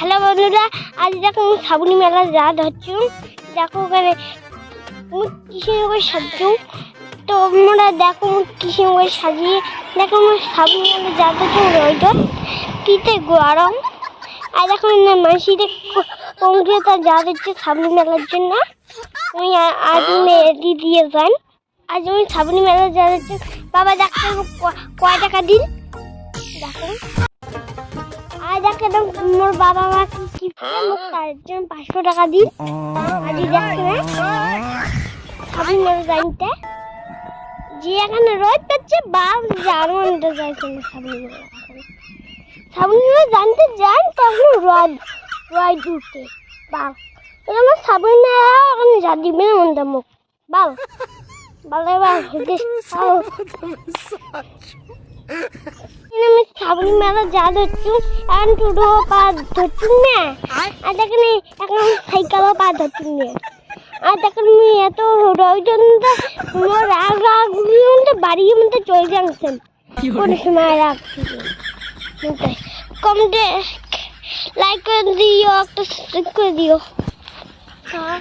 Hello বন্ধুরা আজ দেখো আমি শ্রাবণী মেলা রাত ধরছি দেখো ওখানে কিসের করে সাজু তো তোমরা দেখো কিসের করে সাজিয়ে দেখো আমার শ্রাবণী মেলা যা হচ্ছে রইল কিতে গরম। আর দেখো না মাসিতে কংক্রিয়তা রাত হচ্ছে শ্রাবণী মেলার জন্য। আমি আজ মেয়েদি দিয়ে যান আজ আমি শ্রাবণী মেলা রাত হচ্ছে বাবা দেখো কয় টাকা দিন? দেখো। আর দেখে দাম মোর বাবা মা কি জন্য পাঁচশো টাকা দিন। আজি দেখছে না আপনি মেরে জানতে যে এখানে রোদ পাচ্ছে বাপ যার মনটা যাইছে না সামনে সামনে জানতে যান তখন রদ রদ উঠে। বাপ আমার সামনে ওখানে যা দিবে না মনটা মুখ। বাপ বাবা বাবা শ্রাবণী মেলা যা ধরছু এখন টোটো পা ধরছু না। আর? দেখেন এখন সাইকেলও পা ধরছু না। আর দেখেন আমি এত মোর রাগ রাগ মধ্যে বাড়ির মধ্যে চলে যাচ্ছেন কোন সময় রাখছি। কমতে লাইক করে দিও একটা সাবস্ক্রাইব করে দিও। হ্যাঁ।